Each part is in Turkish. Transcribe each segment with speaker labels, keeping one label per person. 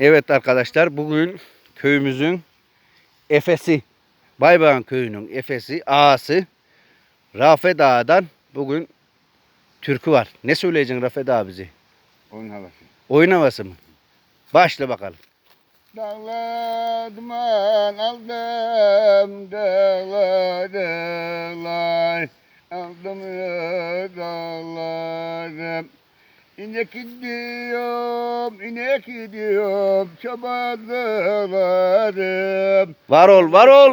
Speaker 1: Evet arkadaşlar bugün köyümüzün Efes'i, Baybağan köyünün Efes'i, ağası Rafet Ağa'dan bugün türkü var. Ne söyleyeceksin Rafet Ağa bize?
Speaker 2: Onun havası.
Speaker 1: Oyun havası mı? Başla bakalım.
Speaker 2: Duman aldım dağlar aldım dağlarım İnek gidiyorum, inek gidiyorum, çoban dağlarım.
Speaker 1: Var ol, var ol.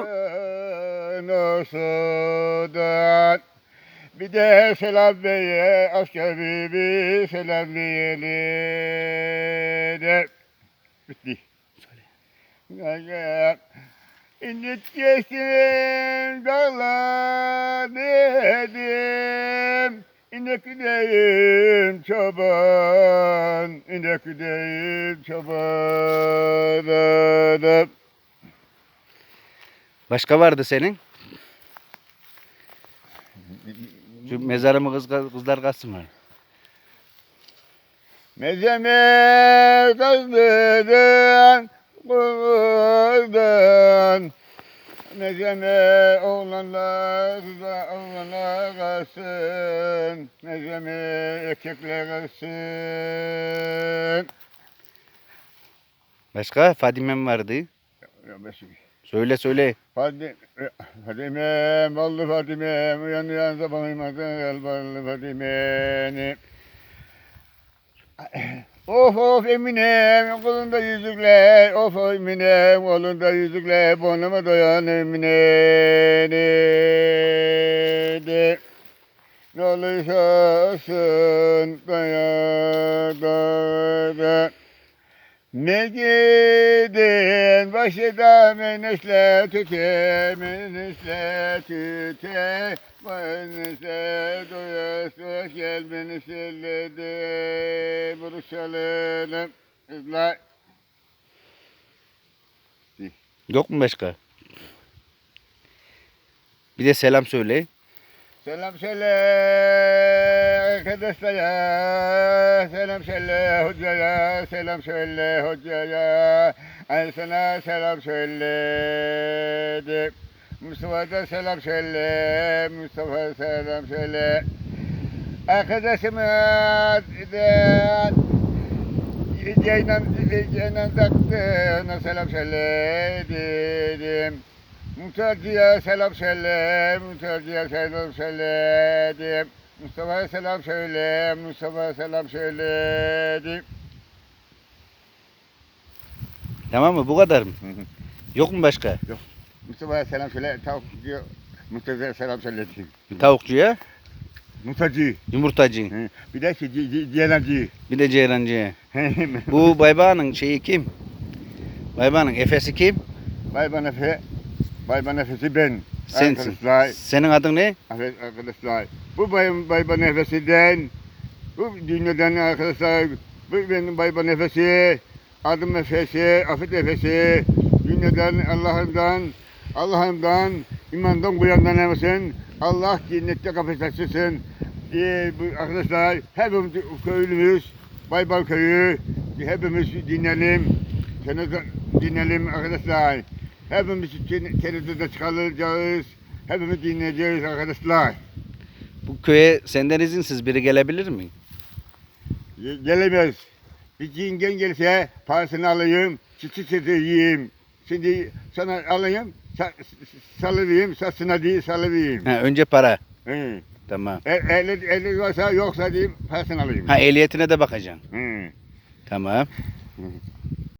Speaker 2: Nosudan. Bir de selam beye, asker bibi selam diyelim. Bitti. Söyle. İnit geçtim dağlar dedim. İnek gideyim çoban, inek gideyim çoban.
Speaker 1: Başka vardı senin? Şu mezarımı kız, kızlar kalsın var.
Speaker 2: Mezeme kızdırdın, kızdın. Mezeme oğlanlar, kızlar oğlanlar kalsın. Mezeme erkekler kalsın.
Speaker 1: Başka? Fadime'm vardı.
Speaker 2: Ya şimdi-
Speaker 1: Söyle söyle.
Speaker 2: Fadime, Fadime, ballı Fadime, uyan uyan sabahım el ballı Fadime. Of of Eminem, kolunda yüzükler, of of Eminem, kolunda yüzükler, bonuma doyan Emine. De. Ne olursa olsun, daya daya. Ne gidin başıda menesle tüte, menesle tüte, menesle doya doya gel menesle de buluşalım. Kızlar.
Speaker 1: Yok mu başka? Bir de selam söyle.
Speaker 2: Selam söyle arkadaşlara, selam söyle hocaya, selam söyle hocaya, ay sana selam söyledi. Mustafa da selam söyle, Mustafa selam söyle. Arkadaşıma da Ceylan, Ceylan taktı, ona selam söyle dedim. Muhtarcıya selam söyle, muhtarcıya selam söyledim. Mustafa'ya selam söyle, Mustafa'ya selam söyledim.
Speaker 1: Tamam mı? Bu kadar mı? Yok mu başka?
Speaker 2: Mustafa'ya selam söyle, tavuk diyor. Mustafa'ya selam söyledim.
Speaker 1: Tavukçuya,
Speaker 2: Muhtacı.
Speaker 1: yumurtacı,
Speaker 2: Hı. Bir de şey, Ceylancı.
Speaker 1: bir de ceyrancıya. Bu Baybağ'ın şeyi kim? Baybağ'ın Efes'i kim?
Speaker 2: Bayban Efe, Bayban Efe'si ben.
Speaker 1: Sensin.
Speaker 2: Arkadaşlar,
Speaker 1: Senin adın ne?
Speaker 2: Evet arkadaşlar. Bu Bay, Bayban Efesi'den, bu dünyadan arkadaşlar, bu benim Bayban Efesi, adım Efesi, Afet Efesi, dünyadan Allah'ından, Allah'ından, imandan kuyandan emesin, Allah cennette kafes açsın. Ee, bu arkadaşlar, hepimiz köylümüz, Baybal köyü, hepimiz dinleyelim, dinleyelim arkadaşlar. Hepimiz TRT'de çıkarılacağız, hepimiz dinleyeceğiz arkadaşlar.
Speaker 1: Bu köye senden izinsiz biri gelebilir mi?
Speaker 2: Ge- Gelemez. Bir cingen gelse parasını alayım, çıtı çıtı yiyeyim. Şimdi sana alayım, sa salıvereyim, saçına değil salıvereyim.
Speaker 1: Ha, önce para.
Speaker 2: Hı.
Speaker 1: Tamam.
Speaker 2: E, eli, eli varsa yoksa diyeyim parasını alayım.
Speaker 1: Ha ehliyetine de bakacaksın.
Speaker 2: Hı.
Speaker 1: Tamam.